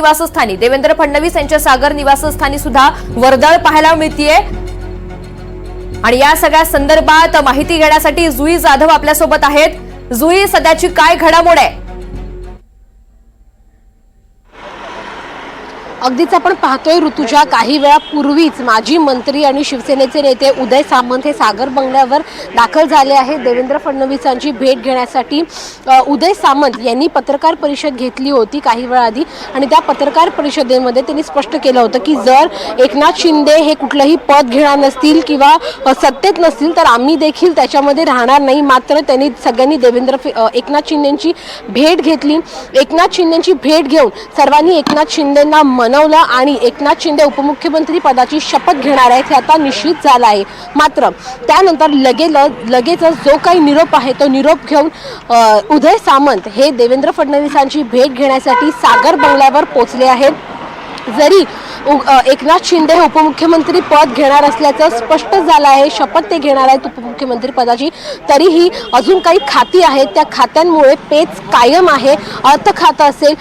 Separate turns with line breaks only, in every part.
निवासस्थानी. देवेंद्र फडणवीस यांच्या सागर निवासस्थानी सुद्धा वर्दळ पाहायला मिळतीये. आणि या सगळ्या संदर्भात माहिती घेण्यासाठी जुई जाधव आपल्यासोबत आहेत. जुई सध्याची काय घडामोड आहे?
अगदीच आपण पाहतोय ऋतुजा काही वेळापूर्वीच माजी मंत्री आणि शिवसेनेचे नेते उदय सामंत हे सागर बंगल्यावर दाखल झाले आहेत. देवेंद्र फडणवीसांची भेट घेण्यासाठी उदय सामंत यांनी पत्रकार परिषद घेतली होती काही वेळा आधी आणि त्या पत्रकार परिषदेमध्ये त्यांनी स्पष्ट केलं होतं की जर एकनाथ शिंदे हे कुठलंही पद घेणार नसतील किंवा सत्तेत नसतील तर आम्ही देखील त्याच्यामध्ये राहणार नाही. मात्र त्यांनी सगळ्यांनी देवेंद्र फे- एकनाथ शिंदेची भेट घेतली. एकनाथ शिंदेची भेट घेऊन सर्वांनी एकनाथ शिंदेंना मनवलं आणि एकनाथ शिंदे उपमुख्यमंत्री पदाची शपथ घेणार आहेत हे आता निश्चित झालं आहे. मात्र त्यानंतर लगेच लगेचच जो काही निरोप आहे तो निरोप घेऊन उदय सामंत हे देवेंद्र फडणवीसांची भेट घेण्यासाठी सागर बंगल्यावर पोचले आहेत. जरी एकनाथ शिंदे हे उपमुख्यमंत्री पद घेणार असल्याचं स्पष्ट झालं आहे. शपथ ते घेणार आहेत उपमुख्यमंत्री पदाची. तरीही अजून काही खाती आहेत. त्या खात्यांमुळे पेच कायम आहे. अर्थ खातं असेल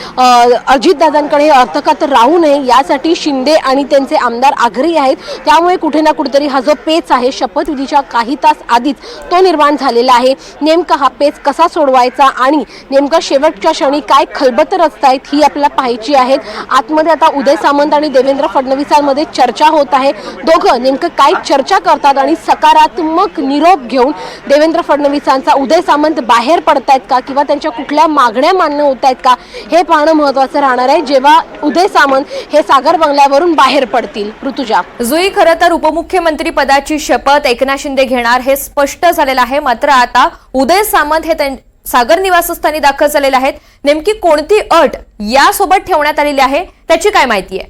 अजितदादांकडे हे अर्थ खातं राहू नये यासाठी शिंदे आणि त्यांचे आमदार आग्रही आहेत. त्यामुळे कुठे ना कुठेतरी हा जो पेच आहे शपथविधीच्या काही तास आधीच तो निर्माण झालेला आहे. नेमका हा पेच कसा सोडवायचा आणि नेमका शेवटच्या क्षणी काय खलबत रचतायत ही आपल्याला पाहायची आहेत. आतमध्ये आता उदय सामंत आणि देवेंद्र फडणवीसांमध्ये चर्चा होत आहे. दोघं नेमकं काय चर्चा करतात आणि सकारात्मक निरोप घेऊन देवेंद्र फडणवीसांचा उदय सामंत बाहेर पडतायत का किंवा त्यांच्या कुठल्या मागण्या मान्य होत आहेत का हे पाहणं महत्वाचं राहणार आहे. जेव्हा उदय सामंत हे सागर बंगल्यावरून बाहेर पडतील. ऋतुजा.
जुई खरं तर उपमुख्यमंत्री पदाची शपथ एकनाथ शिंदे घेणार हे स्पष्ट झालेलं आहे. मात्र आता उदय सामंत हे सागर निवासस्थानी दाखल झालेले आहेत. नेमकी कोणती अट यासोबत ठेवण्यात आलेली आहे त्याची काय माहिती आहे?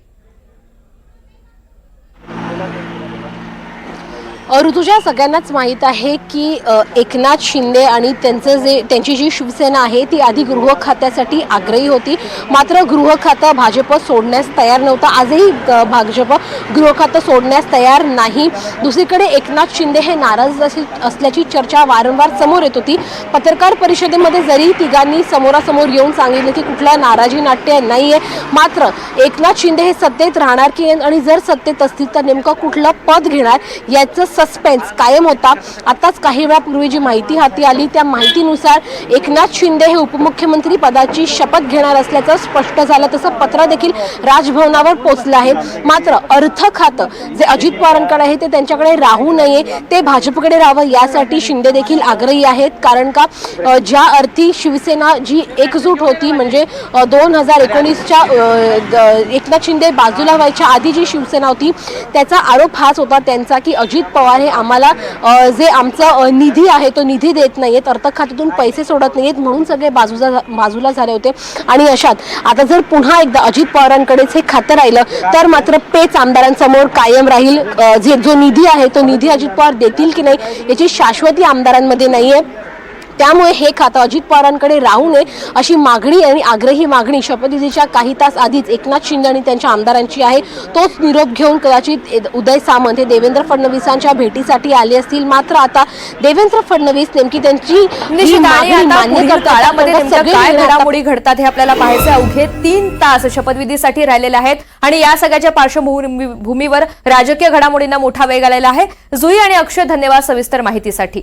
ऋतुजा सगळ्यांनाच माहीत आहे की एकनाथ शिंदे आणि त्यांचं जे त्यांची जी शिवसेना आहे ती आधी गृह खात्यासाठी आग्रही होती. मात्र गृह खातं भाजप सोडण्यास तयार नव्हतं. आजही भाजप गृह खातं सोडण्यास तयार नाही. दुसरीकडे एकनाथ शिंदे हे नाराज असल्याची चर्चा वारंवार समोर येत होती. पत्रकार परिषदेमध्ये जरी तिघांनी समोरासमोर येऊन सांगितलं की कुठला नाराजी नाट्य नाहीये मात्र एकनाथ शिंदे हे सत्तेत राहणार की आणि जर सत्तेत असतील तर नेमकं कुठलं पद घेणार याचं सस्पेन्स कायम होता. आताच काही वेळापूर्वी जी माहिती हाती आली त्या माहितीनुसार एकनाथ शिंदे हे उपमुख्यमंत्री पदाची शपथ घेणार असल्याचं स्पष्ट झालं. तसं पत्र देखील राजभवनावर पोचलं आहे. मात्र अर्थ खातं जे अजित पवारांकडे आहे ते त्यांच्याकडे राहू नये ते भाजपकडे राहावं यासाठी शिंदे देखील आग्रही आहेत. कारण का ज्या अर्थी शिवसेना जी एकजूट होती म्हणजे दोन हजार एकोणीसच्या एकनाथ शिंदे बाजूला व्हायच्या आधी जी शिवसेना होती त्याचा आरोप हाच होता त्यांचा की अजित पवार हे आम्हाला जे आमचा निधी आहे तो निधी देत नाहीयेत अर्थ खात्यातून पैसे सोडत नाहीयेत म्हणून सगळे बाजूला बाजूला झाले होते. आणि अशात आता जर पुन्हा एकदा अजित पवारांकडेच हे खातं राहिलं तर मात्र पेच आमदारांसमोर कायम राहील. जे जो निधी आहे तो निधी अजित पवार देतील की नाही याची शाश्वती आमदारांमध्ये नाही आहे त्यामुळे हे खातं अजित पवारांकडे राहू नये अशी मागणी आणि आग्रही मागणी शपथविधीच्या काही तास आधीच एकनाथ शिंदे आणि त्यांच्या आमदारांची आहे. तोच निरोप घेऊन कदाचित उदय सामंत हे देवेंद्र फडणवीसांच्या भेटीसाठी आले असतील. मात्र आता देवेंद्र फडणवीस नेमकी त्यांची
घडामोडी घडतात हे आपल्याला पाहायचे अवघे तीन तास शपथविधीसाठी राहिलेले आहेत. आणि या सगळ्याच्या पार्श्वभूमी- भूमीवर राजकीय घडामोडींना मोठा वेग आलेला आहे. जुई आणि अक्षय धन्यवाद सविस्तर माहितीसाठी.